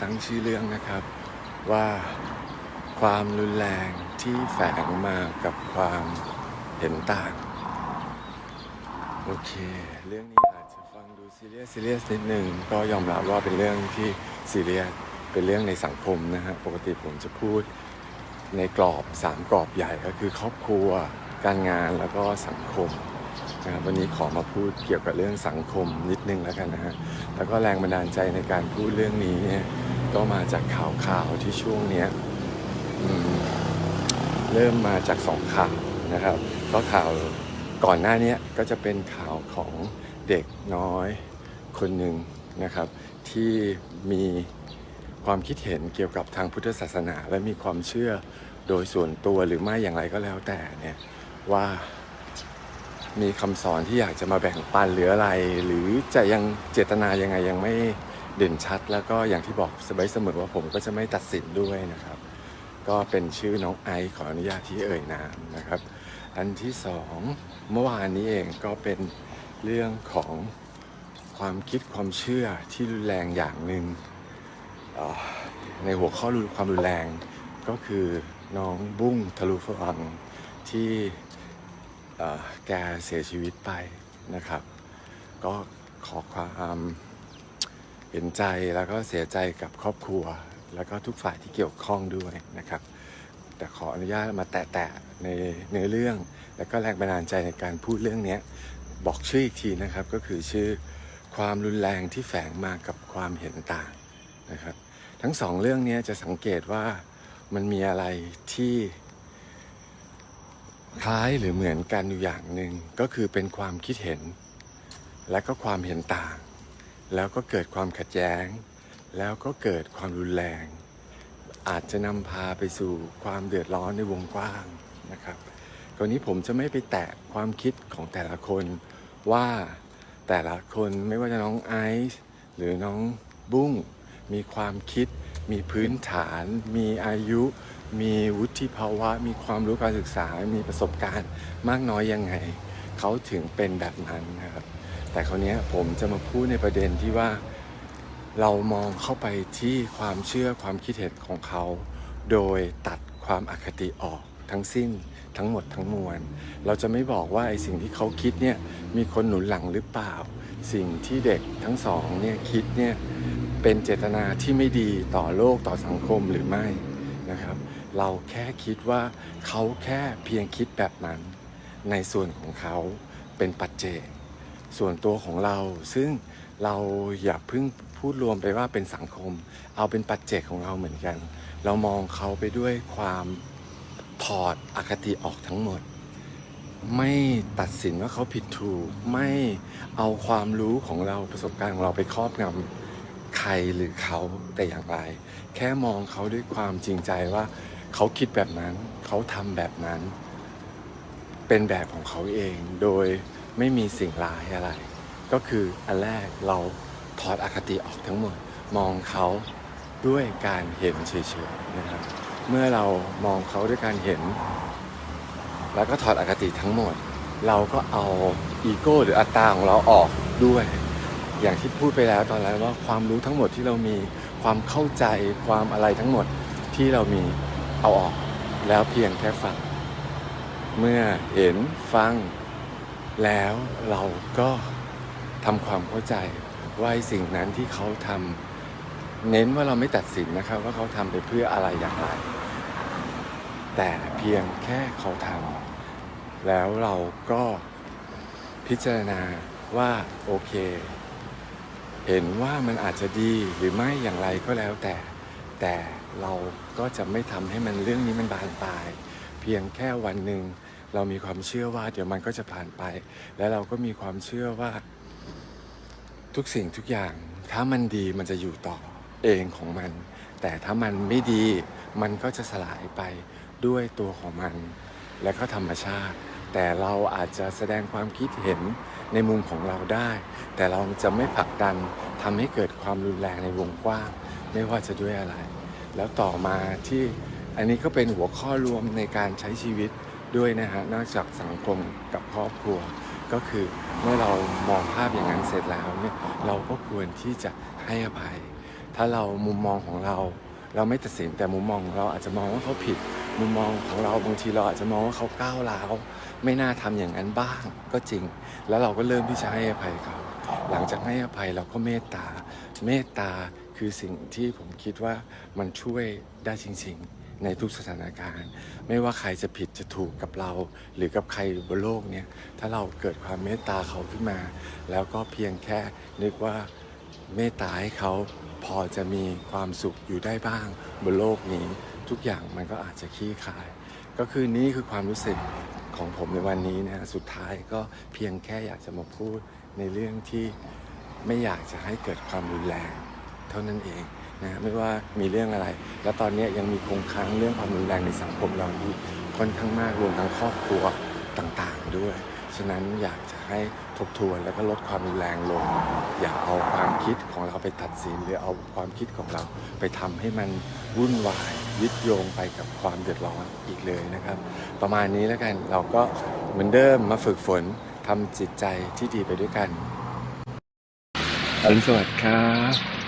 ตั้งชื่อเรื่องนะครับ ว่าความรุนแรงที่แฝงมากับความเห็นต่าง โอเค เรื่องนี้อาจจะฟังดูซีเรียสซีเรียสนิดหนึ่งก็ยอมรับว่าเป็นเรื่องที่ซีเรียสเป็นเรื่องในสังคมนะฮะปกติผมจะพูดในกรอบสามกรอบใหญ่ก็คือครอบครัวการงานแล้วก็สังคมนะครับวันนี้ขอมาพูดเกี่ยวกับเรื่องสังคมนิดนึงแล้วกันนะฮะแล้วก็แรงบันดาลใจในการพูดเรื่องนี้เนี่ย ก็มาจากข่าวข่าวที่ช่วงเนี้ยเริ่มมาจากสองข่าวนะครับ ก็ข่าวก่อนหน้านี้ก็จะเป็นข่าวของเด็กน้อยคนหนึ่งนะครับ ที่มีความคิดเห็นเกี่ยวกับทางพุทธศาสนา และมีความเชื่อโดยส่วนตัวหรือไม่อย่างไรก็แล้วแต่เนี่ยว่ามีคำสอนที่อยากจะมาแบ่งปันหรืออะไร หรือจะยังเจตนายังไงยังไม่ เด่นชัด แล้วก็อย่างที่บอกสบายเสมอว่าผมก็จะไม่ตัดสินด้วยนะครับ ก็เป็นชื่อน้องไอซ์ขออนุญาตที่เอ่ยนามนะครับ อันที่สองเมื่อวานนี้เองก็เป็นเรื่องของความคิดความเชื่อที่รุนแรงอย่างหนึ่งเอ่อในหัวข้อรุนความรุนแรงก็คือน้องบุ้งทะลุฟังที่แกเสียชีวิตไปนะครับ ก็ขอความ เห็นใจแล้วก็เสียใจกับครอบครัว แล้วก็ทุกฝ่ายที่เกี่ยวข้องด้วยนะครับ แต่ขออนุญาตมาแตะๆในเนื้อเรื่อง แล้วก็แรงบันดาลใจในการพูดเรื่องนี้บอกชื่ออีกทีนะครับก็คือชื่อความรุนแรงที่แฝงมากับความเห็นต่างนะครับ ทั้งสองเรื่องนี้จะสังเกตว่ามันมีอะไรที่คล้ายหรือเหมือนกันอยู่อย่างหนึ่งก็คือเป็นความคิดเห็น และก็ความเห็นต่าง แล้วก็เกิดความขัดแย้ง แล้วก็เกิดความรุนแรง อาจจะนำพาไปสู่ความเดือดร้อนในวงกว้างนะครับคราวนี้ผมจะไม่ไปแตะความคิดของแต่ละคนว่าแต่ละคนไม่ว่าจะน้องไอซ์หรือน้องบุ้ง มีความคิด มีพื้นฐาน มีอายุ มีวุฒิภาวะ มีความรู้การศึกษา มีประสบการณ์มากน้อยยังไง เขาถึงเป็นแบบนั้นนะครับ แต่คราวนี้ผมจะมาพูดในประเด็นที่ว่า เรามองเข้าไปที่ความเชื่อความคิดเห็นของเขา โดยตัดความอคติออกทั้งสิ้นทั้งหมดทั้งมวล เราจะไม่บอกว่าไอ้สิ่งที่เขาคิดเนี่ยมีคนหนุนหลังหรือเปล่า สิ่งที่เด็กทั้งสองเนี่ยคิดเนี่ยเป็นเจตนาที่ไม่ดีต่อโลกต่อสังคมหรือไม่นะครับ เราแค่คิดว่าเขาแค่เพียงคิดแบบนั้น ในส่วนของเขาเป็นปัจเจก ส่วนตัวของเรา ซึ่งเราอย่าเพิ่งพูดรวมไปว่าเป็นสังคม เอาเป็นปัจเจกของเราเหมือนกัน เรามองเขาไปด้วยความถอดอคติออกทั้งหมด ไม่ตัดสินว่าเขาผิดถูก ไม่เอาความรู้ของเราประสบการณ์ของเราไปครอบงำใครหรือเขาแต่อย่างไร แค่มองเขาด้วยความจริงใจว่า เขาคิดแบบนั้น เขาทำแบบนั้น เป็นแบบของเขาเองโดย ไม่มีสิ่งร้ายอะไร ก็คืออันแรกเราถอดอคติออกทั้งหมด มองเขาด้วยการเห็นเฉยๆนะครับ เมื่อเรามองเขาด้วยการเห็น แล้วก็ถอดอคติทั้งหมด เราก็เอาอีโก้หรืออัตตาของเราออกด้วย อย่างที่พูดไปแล้วตอนแรกว่าความรู้ทั้งหมดที่เรามีความเข้าใจความอะไรทั้งหมดที่เรามีเอาออกแล้วเพียงแค่ฟัง เมื่อเห็นฟัง แล้วเราก็ทำความเข้าใจว่าสิ่งนั้นที่เขาทำเน้นว่าเราไม่ตัดสินนะครับ ว่าเขาทำไปเพื่ออะไรอย่างไร แต่เพียงแค่เขาทำแล้วเราก็พิจารณาว่าโอเค เห็นว่ามันอาจจะดีหรือไม่อย่างไรก็แล้วแต่ แต่เราก็จะไม่ทำให้มันเรื่องนี้มันบานปลาย เพียงแค่วันหนึ่ง เรามีความเชื่อว่าเดี๋ยวมันก็จะผ่านไป แล้วเราก็มีความเชื่อว่าทุกสิ่งทุกอย่าง ถ้ามันดีมันจะอยู่ต่อเองของมัน แต่ถ้ามันไม่ดีมันก็จะสลายไปด้วยตัวของมัน และก็ธรรมชาติ แต่เราอาจจะแสดงความคิดเห็นในมุมของเราได้ แต่เราจะไม่ผลักดันทำให้เกิดความรุนแรงในวงกว้าง ไม่ว่าจะด้วยอะไร แล้วต่อมาที่อันนี้ก็เป็นหัวข้อรวมในการใช้ชีวิต ด้วยนะฮะนอกจากสังคมกับครอบครัว ก็คือเมื่อเรามองภาพอย่างนั้นเสร็จแล้วเนี่ยเราก็ควรที่จะให้อภัย ถ้าเรามุมมองของเรา เราไม่ตัดสินแต่มุมมองของเราอาจจะมองว่าเขาผิด มุมมองของเราบางทีเราอาจจะมองว่าเขาก้าวร้าวไม่น่าทำอย่างนั้นบ้างก็จริง แล้วเราก็เริ่มที่จะให้อภัยเขาหลังจากให้อภัยเราก็เมตตา เมตตาคือสิ่งที่ผมคิดว่ามันช่วยได้จริง ๆ ในทุกสถานการณ์ ไม่ว่าใครจะผิดจะถูกกับเรา หรือกับใครบนโลกเนี้ยถ้าเราเกิดความเมตตาเขาขึ้นมา แล้วก็เพียงแค่นึกว่าเมตตาให้เขาพอจะมีความสุขอยู่ได้บ้างบนโลกนี้ ทุกอย่างมันก็อาจจะคลี่คลาย ก็คือนี่คือความรู้สึกของผมในวันนี้นะสุดท้ายก็เพียงแค่อยากจะมาพูดในเรื่องที่ไม่อยากจะให้เกิดความรุนแรง เท่านั้นเอง นะไม่ว่ามีเรื่องอะไร และตอนนี้ยังมีคงค้างเรื่องความรุนแรงในสังคมเราอยู่ค่อนข้างมากรวมทั้งครอบครัวต่างๆด้วย ฉะนั้นอยากจะให้ทบทวนแล้วก็ลดความรุนแรงลง อย่าเอาความคิดของเราไปตัดสินหรือเอาความคิดของเราไปทำให้มันวุ่นวายยึดโยงไปกับความเดือดร้อนอีกเลยนะครับ ประมาณนี้แล้วกันเราก็เหมือนเดิมมาฝึกฝนทำจิตใจที่ดีไปด้วยกันอรุณสวัสดิ์ครับ